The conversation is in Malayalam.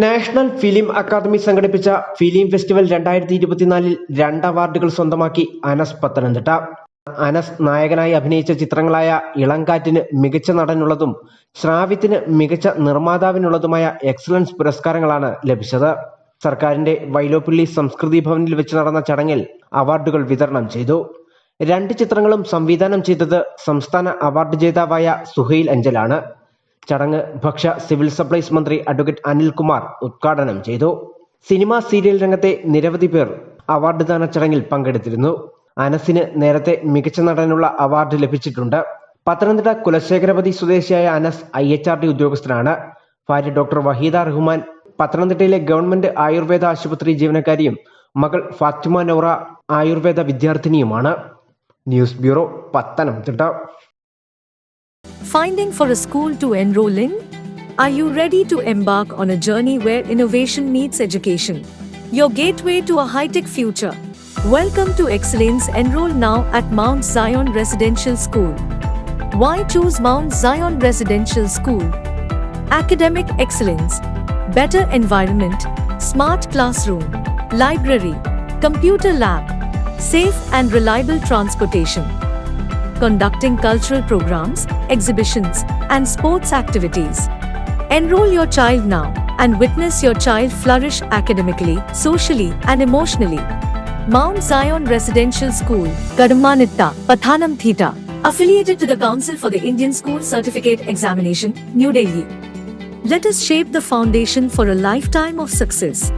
നാഷണൽ ഫിലിം അക്കാദമി സംഘടിപ്പിച്ച ഫിലിം ഫെസ്റ്റിവൽ രണ്ടായിരത്തി ഇരുപത്തിനാലിൽ രണ്ട് അവാർഡുകൾ സ്വന്തമാക്കി അനസ് പത്തനംതിട്ട. അനസ് നായകനായി അഭിനയിച്ച ചിത്രങ്ങളായ ഇളങ്കാറ്റിന് മികച്ച നടനുള്ളതും ശ്രാവ്യത്തിന് മികച്ച നിർമ്മാതാവിനുള്ളതുമായ എക്സലൻസ് പുരസ്കാരങ്ങളാണ് ലഭിച്ചത്. സർക്കാരിന്റെ വൈലോപ്പിള്ളി സംസ്കൃതി ഭവനിൽ വെച്ച് നടന്ന ചടങ്ങിൽ അവാർഡുകൾ വിതരണം ചെയ്തു. രണ്ട് ചിത്രങ്ങളും സംവിധാനം ചെയ്തത് സംസ്ഥാന അവാർഡ് ജേതാവായ സുഹൈൽ അഞ്ചലാണ്. ചടങ്ങ് ഭക്ഷ്യ സിവിൽ സപ്ലൈസ് മന്ത്രി അഡ്വക്കേറ്റ് അനിൽകുമാർ ഉദ്ഘാടനം ചെയ്തു. സിനിമ സീരിയൽ രംഗത്തെ നിരവധി പേർ അവാർഡ് ദാന ചടങ്ങിൽ പങ്കെടുത്തിരുന്നു. അനസിന് നേരത്തെ മികച്ച നടനുള്ള അവാർഡ് ലഭിച്ചിട്ടുണ്ട്. പത്തനംതിട്ട കുലശേഖരപതി സ്വദേശിയായ Anas I H R D ഉദ്യോഗസ്ഥനാണ്. ഭാര്യ ഡോക്ടർ വഹീദ റഹ്മാൻ പത്തനംതിട്ടയിലെ ഗവൺമെന്റ് ആയുർവേദ ആശുപത്രി ജീവനക്കാരിയും മകൾ Fathima Noura Ayurveda വിദ്യാർത്ഥിനിയുമാണ്. News bureau Pathanamthitta. Finding for a school to enroll in? Are you ready to embark on a journey where innovation meets education? Your gateway to a high tech future. Welcome to Excellence. Enroll now at Mount Zion Residential School. Why choose Mount Zion Residential School? Academic excellence, better environment, smart classroom, library, computer lab, safe and reliable transportation conducting cultural programs, exhibitions, and sports activities. Enroll your child now and witness your child flourish academically, socially, and emotionally. Mount Zion Residential School, Kadamanitta, Pathanam Theta, affiliated to the Council for the Indian School Certificate Examination, New Delhi. Let us shape the foundation for a lifetime of success.